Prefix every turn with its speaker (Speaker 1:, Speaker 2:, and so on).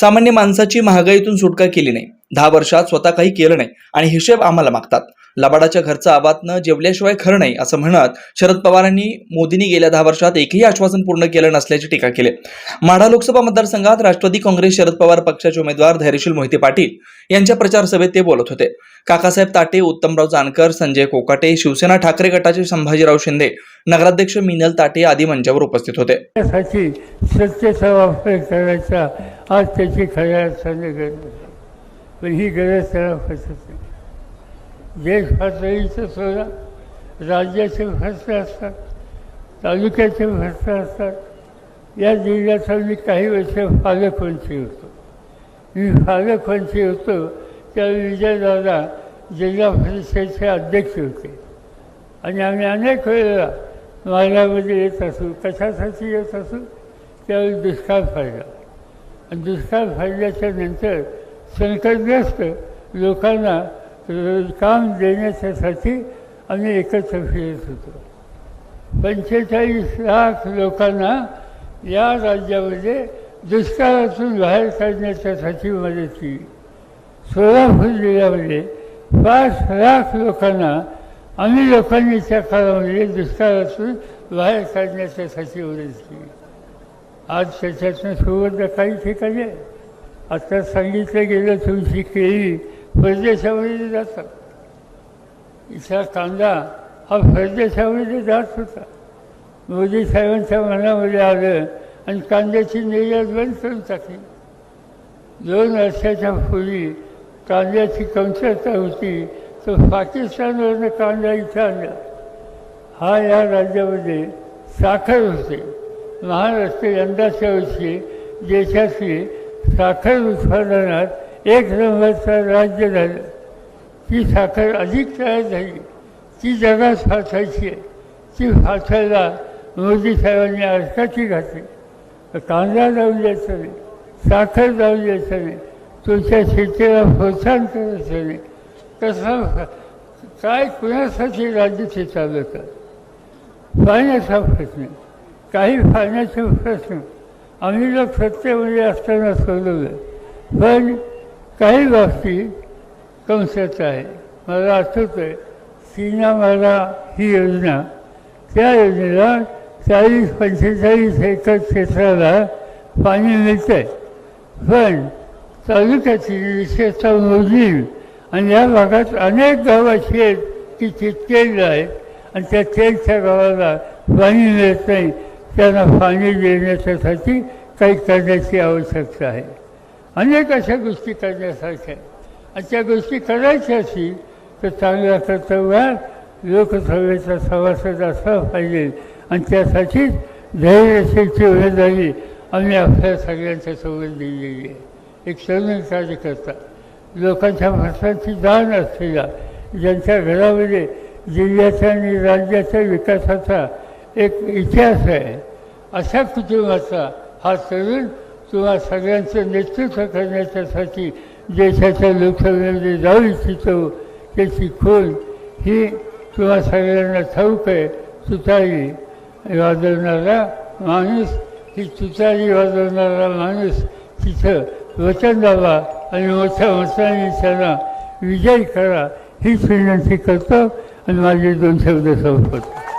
Speaker 1: सामान्य माणसाची महागाईतून सुटका केली नाही. दहा वर्षात स्वतः काही केलं नाही. आणि हिशेब आम्हाला मागतात. लबाडाच्या घरचं आबातनं जेवल्याशिवाय खरं नाही असं म्हणत शरद पवारांनी मोदींनी गेल्या दहा वर्षात एकही आश्वासन पूर्ण केलं नसल्याची टीका केली. माढा लोकसभा मतदारसंघात राष्ट्रवादी काँग्रेस शरद पवार पक्षाचे उमेदवार धैर्यशील मोहिते पाटील यांच्या प्रचार सभेत ते बोलत होते. काकासाहेब ताटे उत्तमराव जानकर संजय कोकाटे शिवसेना ठाकरे गटाचे संभाजीराव शिंदे नगराध्यक्ष मिनल ताटे आदी मंचावर उपस्थित होते.
Speaker 2: त्यासाठी आज त्याची खऱ्या अर्थाने गरज आहे. पण ही गरज त्याला पटत नाही. देश पातळीचं सोडा. राज्याचे प्रश्न असतात तालुक्याचे प्रश्न असतात. या जिल्ह्याचा मी काही वर्ष पालकमंत्री होतो. मी पालकमंत्री होतो त्यावेळी विजयदादा जिल्हा परिषदेचे अध्यक्ष होते. आणि आम्ही अनेक वेळेला मार्गामध्ये येत असू कशासाठी येत असू त्यावेळी दुष्काळ फायदा आणि दुष्काळ फायद्याच्या नंतर संकटग्रस्त लोकांना काम देण्याच्यासाठी आम्ही एकत्र फिरत होतो पंचेचाळीस लाख लोकांना या राज्यामध्ये दुष्काळातून बाहेर काढण्याच्यासाठी मदत केली सोलापूर जिल्ह्यामध्ये पाच लाख लोकांना आम्ही लोकांनी त्या काळामध्ये दुष्काळातून बाहेर काढण्याच्यासाठी मदत केली आज त्याच्यातून सुवर्ण काही ठिकाणी आहे आता सांगितलं गेलं तुमची केळी परदेशामध्ये जातात इथला कांदा हा परदेशामध्ये जात होता. मोदी साहेबांच्या मनामध्ये आलं आणि कांद्याची निर्यात बंद करून टाकली. दोन वर्षाच्या पूर्वी कांद्याची कमतरता होती तर पाकिस्तानवरनं कांदा इथं आणला. हा या राज्यामध्ये साखर होते. महाराष्ट्र यंदाच्या वर्षी देशातली साखर उत्पादनात एक नंबरचं राज्य झालं. ती साखर अधिक तयार झाली. ती जगात फासायची आहे. ती फासायला मोदी साहेबांनी अर्थाची घातली. कांदा जाऊ द्यायचा नाही. साखर जाऊ द्यायचं नाही. तुमच्या शेतीला प्रोत्साहन करायचं नाही. कसं काय कुणासाठी राज्य ते चालवतात पाण्याचा प्रश्न. काही पाण्याचे प्रश्न. आम्ही जर सत्तेमध्ये असताना सोडवलं पण काही बाबतीत कमतरता आहे. मला आठवतं आहे सीना मला ही योजना त्या योजनेला चाळीस पंचेचाळीस एकर क्षेत्राला पाणी मिळतं आहे पण तालुक्यातील विशेषतः मोजणी आणि या भागात अनेक गावं अशी आहेत की तितकेच आहेत आणि त्या तेलच्या गावाला पाणी मिळत नाही. त्यांना पाणी देण्याच्यासाठी काही करण्याची आवश्यकता आहे. अनेक अशा गोष्टी करण्यासारख्या आणि त्या गोष्टी करायच्या असतील तर चांगल्या कर्तव्यात लोकसभेचा सभासद असा पाहिजे. आणि त्यासाठीच धैर्यशीलची उमेदवारी आम्ही आपल्या सगळ्यांच्या सोबत दिलेली आहे. एक तरुण कार्यकर्ता लोकांच्या भाषांची जाण असलेला ज्यांच्या घरामध्ये जिल्ह्याच्या आणि राज्याच्या विकासाचा एक इतिहास आहे. अशा कुटुंबाचा हा तरुण किंवा सगळ्यांचं नेतृत्व करण्याच्यासाठी देशाच्या लोकसभेमध्ये जाऊ इच्छितो त्याची खून ही किंवा सगळ्यांना ठाऊक आहे तुतारी वाजवणारा माणूस ही तुतारी वाजवणारा माणूस तिथं वचन द्यावा आणि मोठ्या मताने त्यांना विजय करा हीच विनंती करतो आणि माझे दोन शब्द संपवतो.